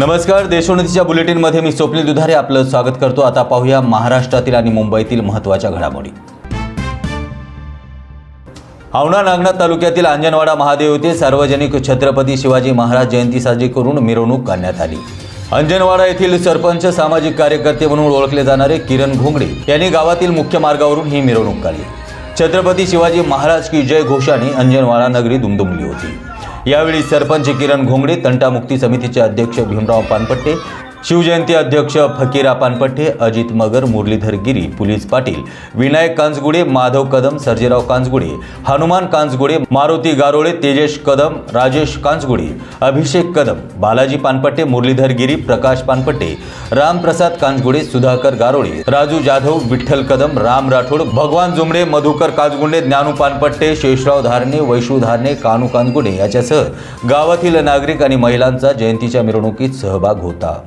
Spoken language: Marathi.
नमस्कार देशोन्नतीच्या बुलेटिनमध्ये मी स्वप्नील दुधारे आपलं स्वागत करतो. आता पाहूया महाराष्ट्रातील आणि मुंबईतील महत्त्वाच्या घडामोडी. औंढा नागनाथ तालुक्यातील अंजनवाडा महादेव येथे सार्वजनिक छत्रपती शिवाजी महाराज जयंती साजरी करून मिरवणूक काढण्यात आली. अंजनवाडा येथील सरपंच सामाजिक कार्यकर्ते म्हणून ओळखले जाणारे किरण घोंगडे यांनी गावातील मुख्य मार्गावरून ही मिरवणूक काढली. छत्रपती शिवाजी महाराज की जय घोषाने अंजनवाडा नगरी दुमदुमली होती. यावेळी सरपंच किरण घोंगडे तंटामुक्ती समितीचे अध्यक्ष भीमराव पानपट्टे शिवजयंती अध्यक्ष फकीरा पानपट्टे अजित मगर मुरलीधर गिरी पुलिस पाटील विनायक कांजगुडे माधव कदम सर्जेराव कांजगुडे हनुमान कांजगुडे मारुती गारोळे तेजेश कदम राजेश कांजगुडे अभिषेक कदम बालाजी पानपट्टे मुरलीधर गिरी प्रकाश पानपट्टे रामप्रसाद कांजगुडे सुधाकर गारोळे राजू जाधव विठ्ठल कदम राम राठोड भगवान जुमडे मधुकर कांजगुंडे ज्ञानू पानपट्टे शेषराव धारणे वैशू धारणे कानू कांजगुडे याच्यासह गावातील नागरिक आणि महिलांचा जयंतीच्या मिरवणुकीत सहभाग होता.